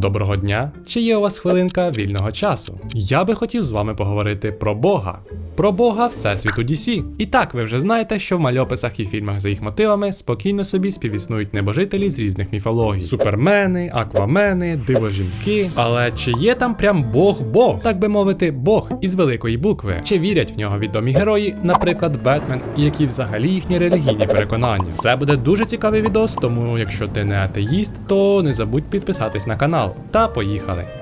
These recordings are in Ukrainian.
Доброго дня! Чи є у вас хвилинка вільного часу? Я би хотів з вами поговорити про Бога. Про Бога Всесвіту DC. І так, ви вже знаєте, що в мальописах і фільмах за їх мотивами спокійно собі співіснують небожителі з різних міфологій: супермени, аквамени, дивожінки. Але чи є там прям Бог Бог? Так би мовити, Бог із великої букви? Чи вірять в нього відомі герої, наприклад, Бетмен, і які взагалі їхні релігійні переконання? Це буде дуже цікавий відос, тому якщо ти не атеїст, то не забудь підписатись на канал. Та поїхали.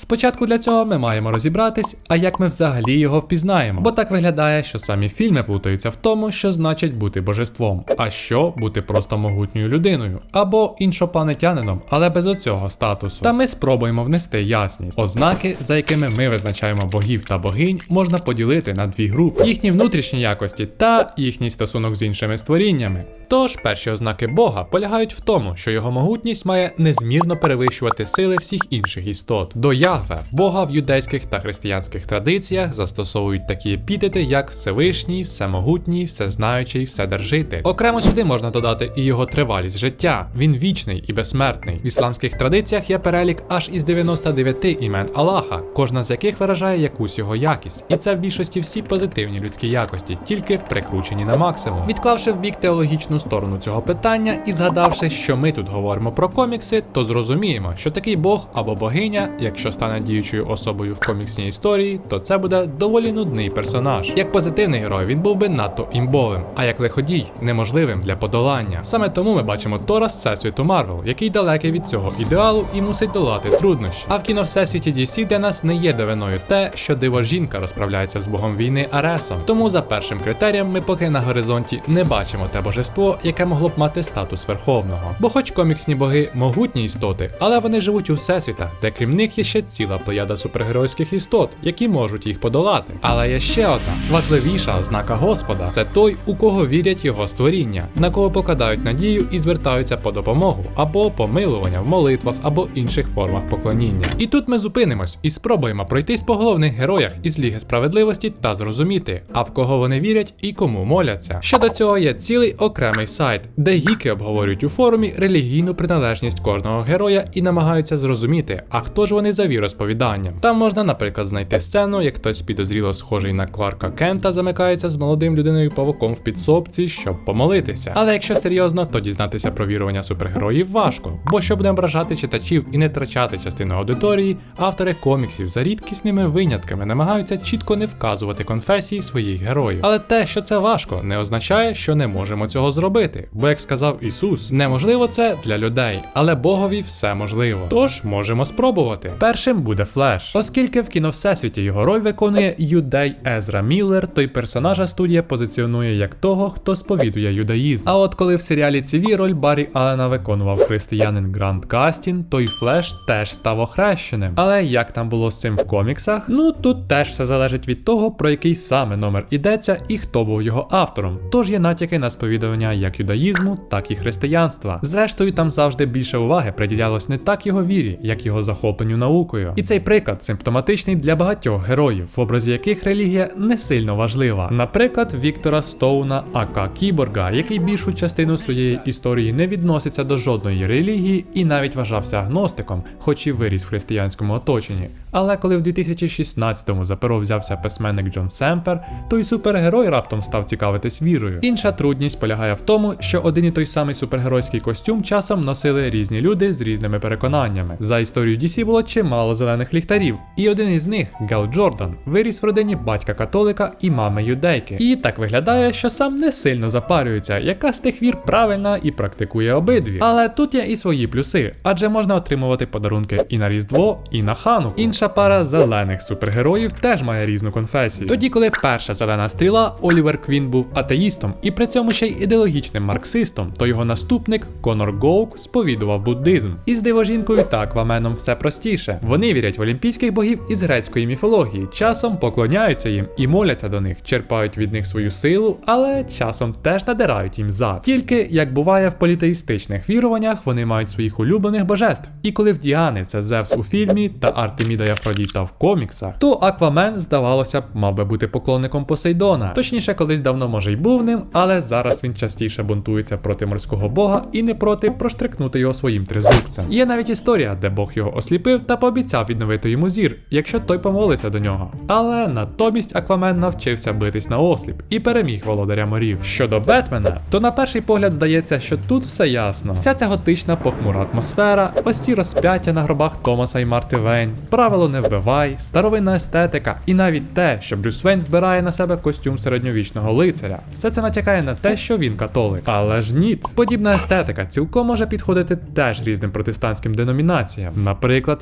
Спочатку для цього ми маємо розібратись, а як ми взагалі його впізнаємо. Бо так виглядає, що самі фільми плутаються в тому, що значить бути божеством, а що бути просто могутньою людиною, або іншопланетянином, але без оцього статусу. Та ми спробуємо внести ясність. Ознаки, за якими ми визначаємо богів та богинь, можна поділити на дві групи: їхні внутрішні якості та їхній стосунок з іншими створіннями. Тож перші ознаки Бога полягають в тому, що його могутність має незмірно перевищувати сили всіх інших істот. До Ягве, Бога в юдейських та християнських традиціях застосовують такі епітети, як Всевишній, Всемогутній, Всезнаючий, Вседержитель. Окремо сюди можна додати і його тривалість життя. Він вічний і безсмертний. В ісламських традиціях є перелік аж із 99 імен Аллаха, кожна з яких виражає якусь його якість. І це в більшості всі позитивні людські якості, тільки прикручені на максимум. Відклавши в бік теологічну сторону цього питання і згадавши, що ми тут говоримо про комікси, то зрозуміємо, що такий бог або богиня, якщо стане діючою особою в коміксній історії, то це буде доволі нудний персонаж. Як позитивний герой, він був би надто імбовим, а як лиходій неможливим для подолання. Саме тому ми бачимо Тора з всесвіту Марвел, який далекий від цього ідеалу і мусить долати труднощі. А в кіно всесвіті DC для нас не є дивиною те, що диво жінка розправляється з богом війни Аресом. Тому за першим критерієм ми поки на горизонті не бачимо те божество, яке могло б мати статус верховного. Бо, хоч коміксні боги могутні істоти, але вони живуть у всесвітах, де крім них є ще ціла плеяда супергеройських істот, які можуть їх подолати. Але є ще одна важливіша ознака Господа це той, у кого вірять його створіння, на кого покладають надію і звертаються по допомогу або помилування в молитвах або інших формах поклоніння. І тут ми зупинимось і спробуємо пройтись по головних героях із Ліги справедливості та зрозуміти, а в кого вони вірять і кому моляться. Щодо цього є цілий окремий сайт, де гіки обговорюють у форумі релігійну приналежність кожного героя і намагаються зрозуміти, а хто ж вони за віросповіданням. Там можна, наприклад, знайти сцену, як хтось підозріло схожий на Кларка Кента замикається з молодим людиною павуком в підсобці, щоб помолитися. Але якщо серйозно, то дізнатися про вірування супергероїв важко, бо щоб не ображати читачів і не втрачати частину аудиторії, автори коміксів за рідкісними винятками намагаються чітко не вказувати конфесії своїх героїв. Але те, що це важко, не означає, що не можемо цього зробити. Бо, як сказав Ісус, неможливо це для людей, але Богові все можливо. Тож можемо спробувати. Першим буде Флеш, оскільки в кіно всесвіті його роль виконує юдей Езра Міллер, той персонажа студія позиціонує як того, хто сповідує юдаїзм. А от коли в серіалі CV роль Баррі Аллена виконував християнин Грант Кастін, той Флеш теж став охрещеним. Але як там було з цим в коміксах? Ну тут теж все залежить від того, про який саме номер ідеться і хто був його автором. Тож є натяки на сповідування як юдаїзму, так і християнства. Зрештою, там завжди більше уваги приділялось не так його вірі, як його захопленню наукою. І цей приклад симптоматичний для багатьох героїв, в образі яких релігія не сильно важлива. Наприклад, Віктора Стоуна, ака Кіборга, який більшу частину своєї історії не відноситься до жодної релігії і навіть вважався агностиком, хоч і виріс в християнському оточенні. Але коли в 2016-му за перо взявся письменник Джон Семпер, то й супергерой раптом став цікавитись вірою. Інша трудність полягає в тому, що один і той самий супергеройський костюм часом носили різні люди з різними переконаннями. За історію DC було чимало зелених ліхтарів, і один із них, Гел Джордан, виріс в родині батька католика і мами юдейки. І так виглядає, що сам не сильно запарюється, яка з тих вір правильна і практикує обидві. Але тут є і свої плюси, адже можна отримувати подарунки і на Різдво, і на Хану. Інша пара зелених супергероїв теж має різну конфесію. Тоді, коли перша зелена стріла, Олівер Квін був атеїстом і при цьому ще й ідеологічним марксистом, то його наступник Конор Гоук сповідував буддизм. І з дивожінкою та акваменом все простіше. Вони вірять в олімпійських богів із грецької міфології, часом поклоняються їм і моляться до них, черпають від них свою силу, але часом теж надирають їм зад. Тільки як буває в політеїстичних віруваннях, вони мають своїх улюблених божеств. І коли в Діани це Зевс у фільмі та Артеміда і Афродіта в коміксах, то Аквамен, здавалося б, мав би бути поклонником Посейдона. Точніше, колись давно може й був ним, але зараз він частіше бунтується проти морського бога і не проти проштрикнути його своїм тризубцем. Є навіть історія, де Бог його осліпив та пообіцяв відновити йому зір, якщо той помолиться до нього. Але натомість Аквамен навчився битись на осліп і переміг володаря морів. Щодо Бетмена, то на перший погляд здається, що тут все ясно. Вся ця готична похмура атмосфера, ось ці розп'яття на гробах Томаса і Марти Вейн, правило не вбивай, старовинна естетика, і навіть те, що Брюс Вейн вбирає на себе костюм середньовічного лицаря. Все це натякає на те, що він католик. Але ж ні, подібна естетика цілком може підходити теж різним протестантським деномінаціям, наприклад,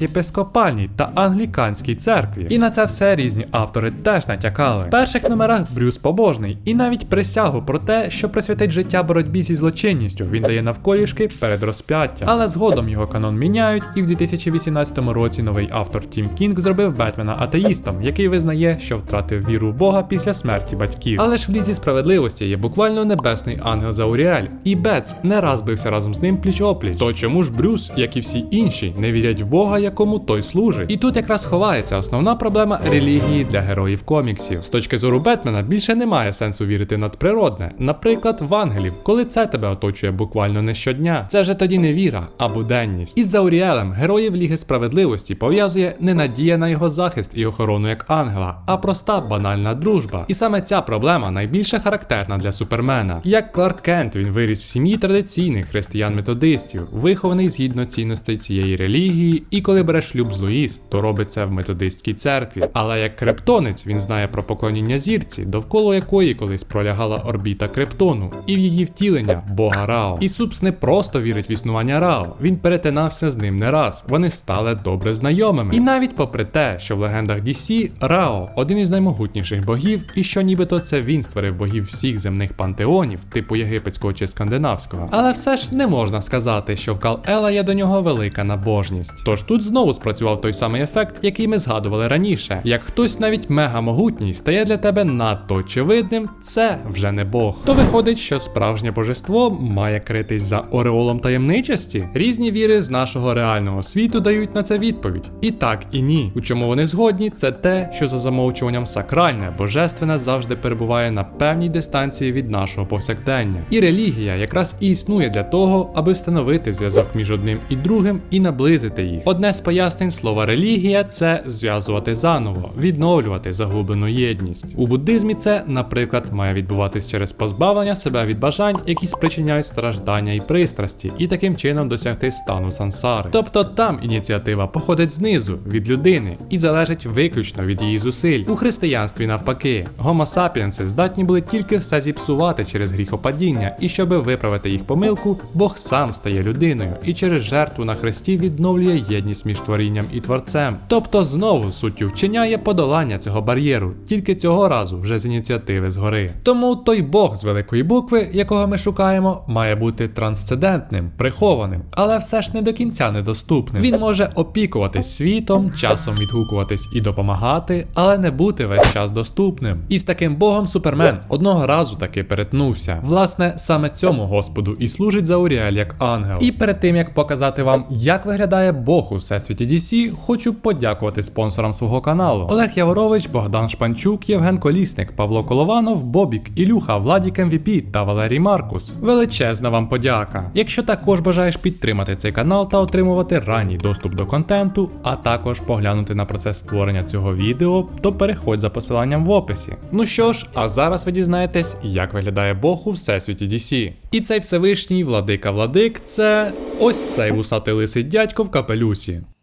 єпископальній та англіканській церкві. І на це все різні автори теж натякали. В перших номерах Брюс побожний, і навіть присягу про те, що присвятить життя боротьбі зі злочинністю, він дає навколішки перед розп'яттям. Але згодом його канон міняють, і в 2018 році новий автор Тім Кінг зробив Бетмена атеїстом, який визнає, що втратив віру в Бога після смерті батьків. Але ж в лізі справедливості є буквально небесний ангел Зауріель, і Бетс не раз бився разом з ним пліч опліч. То чому ж Брюс, як і всі інші, не вірять в Бога, якому той служить? І тут якраз ховається основна проблема релігії для героїв коміксів. З точки зору Бетмена більше немає сенсу вірити надприродне, наприклад, в ангелів, коли це тебе оточує буквально не щодня. Це вже тоді не віра, а буденність. Із Зауріелем героїв Ліги справедливості пов'язує не надія на його захист і охорону як ангела, а проста банальна дружба. І саме ця проблема найбільше характерна для супермена. Як Кларк Кент, він виріс в сім'ї традиційних християн-методистів, вихований згідно цінностей цієї релігії, і коли бере шлюб з Луїс, то робить це в методистській церкві. Але як криптонець він знає про поклоніння зірці, довкола якої колись пролягала орбіта криптону, і в її втілення Бога Рао. І Супс не просто вірить в існування Рао, він перетинався з ним не раз. Вони стали добре знайомими. І навіть попри те, що в легендах DC Рао один із наймогутніших богів, і що нібито це він створив богів всіх земних пантеонів, типу єгипетського чи скандинавського. Але все ж не можна сказати, що в Кал-Ела є до нього велика набожність. Тож тут знову спрацював той самий ефект, який ми згадували раніше. Як хтось навіть мега могутній стає для тебе надто очевидним, це вже не Бог. То виходить, що справжнє божество має критись за ореолом таємничості. Різні віри з нашого реального світу дають на це відповідь. І так, і ні. У чому вони згодні, це те, що за замовчуванням сакральне, божественне завжди перебуває на певній дистанції від нашого повсякдення. І релігія якраз і існує для того, аби встановити зв'язок між одним і другим і наблизити їх. Одне з пояснень слова релігія це зв'язувати заново, відновлювати загублену єдність. У буддизмі це, наприклад, має відбуватись через позбавлення себе від бажань, які спричиняють страждання і пристрасті, і таким чином досягти стану сансари. Тобто там ініціатива походить знизу від людини і залежить виключно від її зусиль. У християнстві навпаки, гомо сапіенси здатні були тільки все зіпсувати через гріхопадіння, і щоби виправити їх помилку, Бог сам стає людиною і через жертву на хресті відновлює єдність між творінням і творцем. Тобто знову суттю вчення є подолання цього бар'єру, тільки цього разу вже з ініціативи згори. Тому той Бог з великої букви, якого ми шукаємо, має бути трансцендентним, прихованим, але все ж не до кінця недоступним. Він може опікуватись світом, часом відгукуватись і допомагати, але не бути весь час доступним. І з таким Богом Супермен одного разу таки перетнувся. Власне, саме цьому Господу і служить Зауріель як ангел. І перед тим як показати вам, як виглядає Бог у всесвіті DC, хочу подякувати спонсорам свого каналу: Олег Яворович, Богдан Шпанчук, Євген Колісник, Павло Колованов, Бобік, Ілюха, Владік МВП та Валерій Маркус. Величезна вам подяка! Якщо також бажаєш підтримати цей канал та отримувати ранній доступ до контенту, а також поглянути на процес створення цього відео, то переходь за посиланням в описі. Ну що ж, а зараз ви дізнаєтесь, як виглядає Бог у всесвіті DC. І цей Всевишній владика владик це ось цей вусатий лисий дядько в капелюсі.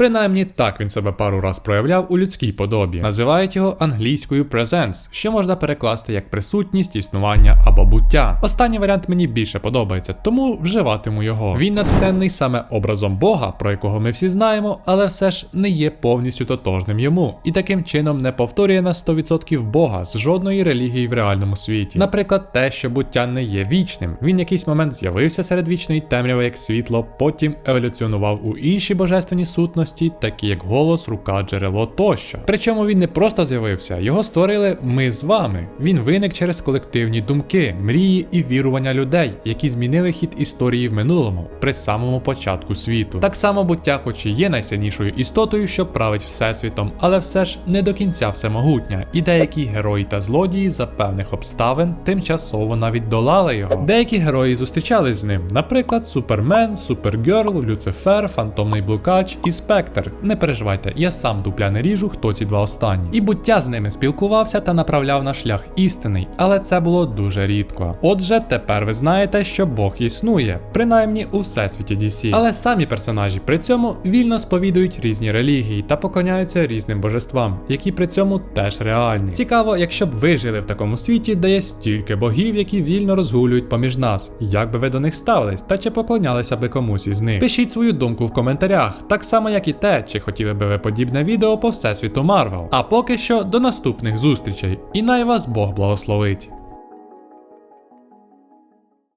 Принаймні так він себе пару раз проявляв у людській подобі. Називають його англійською presence, що можна перекласти як присутність, існування або буття. Останній варіант мені більше подобається, тому вживатиму його. Він натхненний саме образом Бога, про якого ми всі знаємо, але все ж не є повністю тотожним йому, і таким чином не повторює на 100% Бога з жодної релігії в реальному світі. Наприклад, те, що буття не є вічним. Він якийсь момент з'явився серед вічної темряви як світло, потім еволюціонував у інші божественні сутності цінності, такі як голос, рука, джерело тощо. Причому він не просто з'явився, його створили ми з вами. Він виник через колективні думки, мрії і вірування людей, які змінили хід історії в минулому при самому початку світу. Так само буття, хоч і є найсильнішою істотою, що править всесвітом, але все ж не до кінця всемогутня, і деякі герої та злодії за певних обставин тимчасово навіть долали його. Деякі герої зустрічались з ним, наприклад, Супермен, Супергерл, Люцифер, Фантомний Блукач і Спектр. Не переживайте, я сам дупля не ріжу, хто ці два останні. І буття з ними спілкувався та направляв на шлях істинний, але це було дуже рідко. Отже, тепер ви знаєте, що Бог існує, принаймні у всесвіті DC. Але самі персонажі при цьому вільно сповідують різні релігії та поклоняються різним божествам, які при цьому теж реальні. Цікаво, якщо б ви жили в такому світі, де є стільки богів, які вільно розгулюють поміж нас, як би ви до них ставились, та чи поклонялися би комусь із них? Пишіть свою думку в коментарях, так само як і те, чи хотіли би ви подібне відео по всесвіту Марвел. А поки що до наступних зустрічей, і най вас Бог благословить.